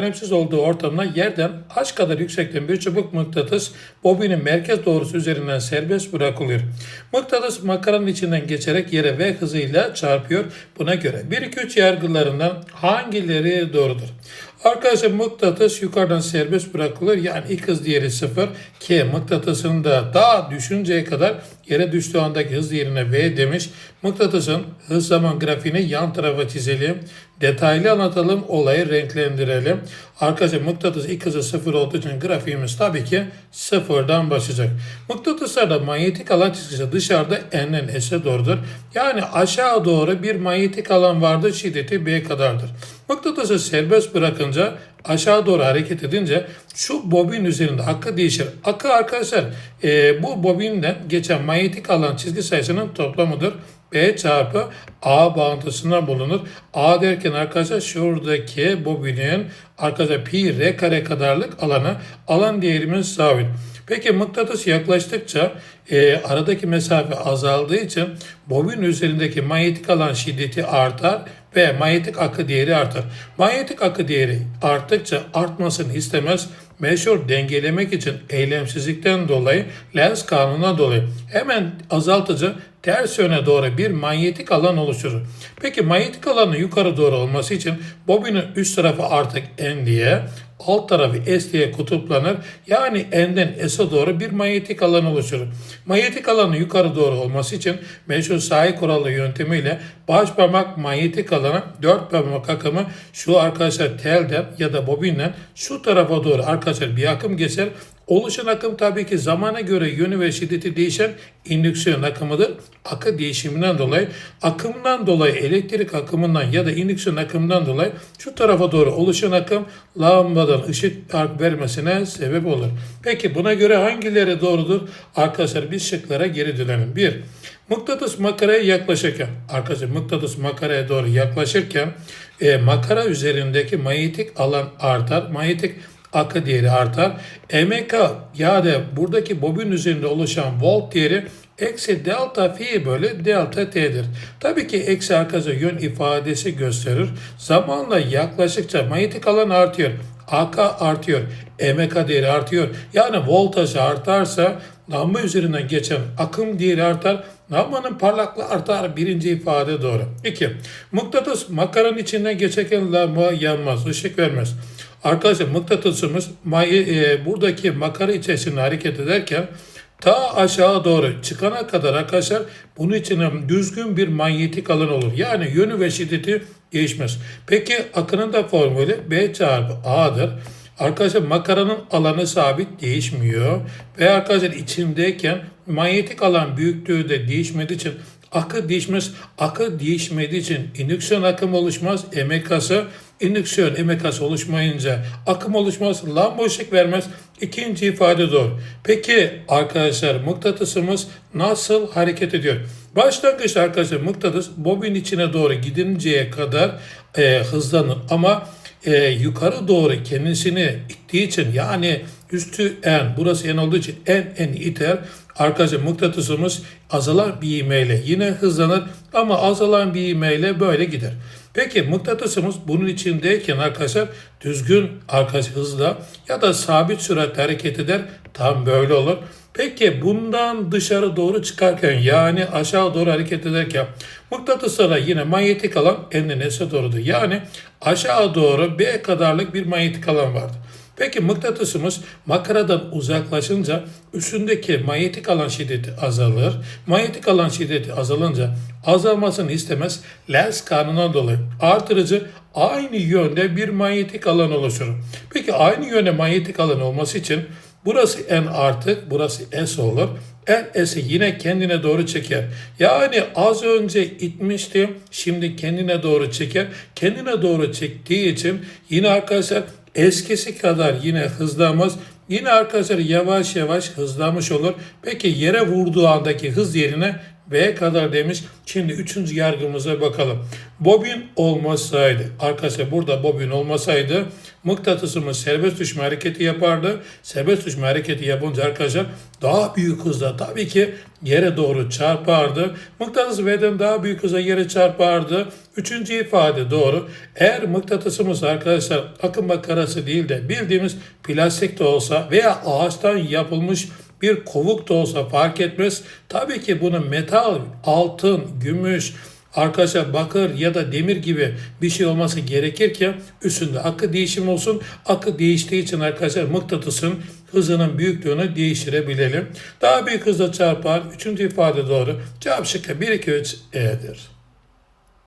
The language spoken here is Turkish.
önemsiz olduğu ortamda yerden aç kadar yüksekten bir çubuk mıknatıs bobinin merkez doğrusu üzerinden serbest bırakılıyor. Mıknatıs makaranın içinden geçerek yere V hızıyla çarpıyor. Buna göre 1-2-3 yargılarından hangileri doğrudur? Arkadaşlar mıknatıs yukarıdan serbest bırakılır. Yani ilk hız diğeri 0. K mıknatısını da daha düşünceye kadar yere düştüğü andaki hız yerine V demiş. Mıknatısın hız zaman grafiğini yan tarafa çizelim. Detaylı anlatalım, olayı renklendirelim. Arkadaşlar mıknatıs ilk hızı sıfır olduğu için grafiğimiz tabii ki sıfırdan başlayacak. Mıknatıslarda manyetik alan çizgisi dışarıda N'den S'e doğrudur. Yani aşağı doğru bir manyetik alan vardır, şiddeti B kadardır. Mıknatısı serbest bırakınca aşağı doğru hareket edince şu bobin üzerinde akı değişir. Akı arkadaşlar e, bu bobinden geçen manyetik alan çizgi sayısının toplamıdır. B çarpı A bağıntısına bulunur. A derken arkadaşlar şuradaki bobinin arkadaşlar pi r kare kadarlık alanı alan değerimiz sabit. Peki mıknatıs yaklaştıkça e, aradaki mesafe azaldığı için bobin üzerindeki manyetik alan şiddeti artar ve manyetik akı değeri artar. Manyetik akı değeri arttıkça artmasını istemez meşhur dengelemek için eylemsizlikten dolayı lens kanununa dolayı hemen azaltıcı ters yöne doğru bir manyetik alan oluşturur. Peki manyetik alanın yukarı doğru olması için bobinin üst tarafı artık N diye alt tarafı S diye kutuplanır. Yani N'den S'e doğru bir manyetik alan oluşturur. Manyetik alanın yukarı doğru olması için meşhur sahi kuralı yöntemiyle baş parmak manyetik alana dört parmak akımı şu arkadaşlar telden ya da bobinden şu tarafa doğru arkadaşlar bir akım geçer. Oluşan akım tabii ki zamana göre yönü ve şiddeti değişen indüksiyon akımıdır. Akı değişiminden dolayı, akımdan dolayı elektrik akımından ya da indüksiyon akımından dolayı şu tarafa doğru oluşan akım lambadan ışık ark vermesine sebep olur. Peki buna göre hangileri doğrudur? Arkadaşlar biz şıklara geri dönelim. 1. Mıknatıs makaraya yaklaşırken, arkadaşlar mıknatıs makaraya doğru yaklaşırken e, makara üzerindeki manyetik alan artar. Manyetik akı değeri artar. MK yani buradaki bobin üzerinde oluşan volt değeri eksi delta fi bölü delta t'dir. Tabii ki eksi arkadaşlar yön ifadesi gösterir. Zamanla yaklaştıkça manyetik alan artıyor. AK artıyor. MK değeri artıyor. Yani voltaj artarsa lamba üzerinden geçen akım değeri artar. Lambanın parlaklığı artar. Birinci ifade doğru. 2. Mıknatıs makaranın içinden geçerken lamba yanmaz. ışık vermez. Arkadaşlar mıknatısımız e, buradaki makara içerisinde hareket ederken ta aşağı doğru çıkana kadar arkadaşlar bunun içine düzgün bir manyetik alan olur. Yani yönü ve şiddeti değişmez. Peki akının da formülü B çarpı A'dır. Arkadaşlar makaranın alanı sabit değişmiyor. Ve arkadaşlar içindeyken manyetik alan büyüklüğü de değişmediği için akı değişmez. Akı değişmediği için indüksiyon akım oluşmaz. Emekası indüksiyon emekası oluşmayınca akım oluşmaz. Lamba ışık vermez. İkinci ifade doğru. Peki arkadaşlar mıknatısımız nasıl hareket ediyor? Başlangıçta arkadaşlar mıknatıs bobin içine doğru gidinceye kadar e, hızlanır ama e, yukarı doğru kendisini ittiği için yani üstü en burası n olduğu için en en iter. Arkadaşlar mıknatısımız azalan bir ivmeyle yine hızlanır ama azalan bir ivmeyle böyle gider. Peki mıknatısımız bunun içindeyken arkadaşlar düzgün arkadaş hızla ya da sabit süratle hareket eder. Tam böyle olur. Peki bundan dışarı doğru çıkarken yani aşağı doğru hareket ederken mıknatıslara yine manyetik alan enine doğrudur. Yani aşağı doğru B kadarlık bir manyetik alan vardır. Peki mıknatısımız makaradan uzaklaşınca üstündeki manyetik alan şiddeti azalır. Manyetik alan şiddeti azalınca azalmasını istemez. Lens kanununa dolayı artırıcı aynı yönde bir manyetik alan oluşur. Peki aynı yönde manyetik alan olması için burası N artık, burası S olur. N S'i yine kendine doğru çeker. Yani az önce itmişti, şimdi kendine doğru çeker. Kendine doğru çektiği için yine arkadaşlar eskisi kadar yine hızlanmaz. Yine arkadaşlar yavaş yavaş hızlanmış olur. Peki yere vurduğu andaki hız yerine V kadar demiş. Şimdi üçüncü yargımıza bakalım. Bobin olmasaydı, arkadaşlar burada bobin olmasaydı mıknatısımız serbest düşme hareketi yapardı. Serbest düşme hareketi yapınca arkadaşlar daha büyük hızla tabii ki yere doğru çarpardı. Mıknatıs V'den daha büyük hızla yere çarpardı. Üçüncü ifade doğru. Eğer mıknatısımız arkadaşlar akım makarası değil de bildiğimiz plastik de olsa veya ağaçtan yapılmış bir kovuk da olsa fark etmez. Tabii ki bunu metal, altın, gümüş, arkadaşlar bakır ya da demir gibi bir şey olması gerekir ki üstünde akı değişim olsun. Akı değiştiği için arkadaşlar mıknatısın hızının büyüklüğünü değiştirebilelim. Daha büyük hızla çarpar. Üçüncü ifade doğru. Cevap şıkkı 1, 2, 3 E'dir.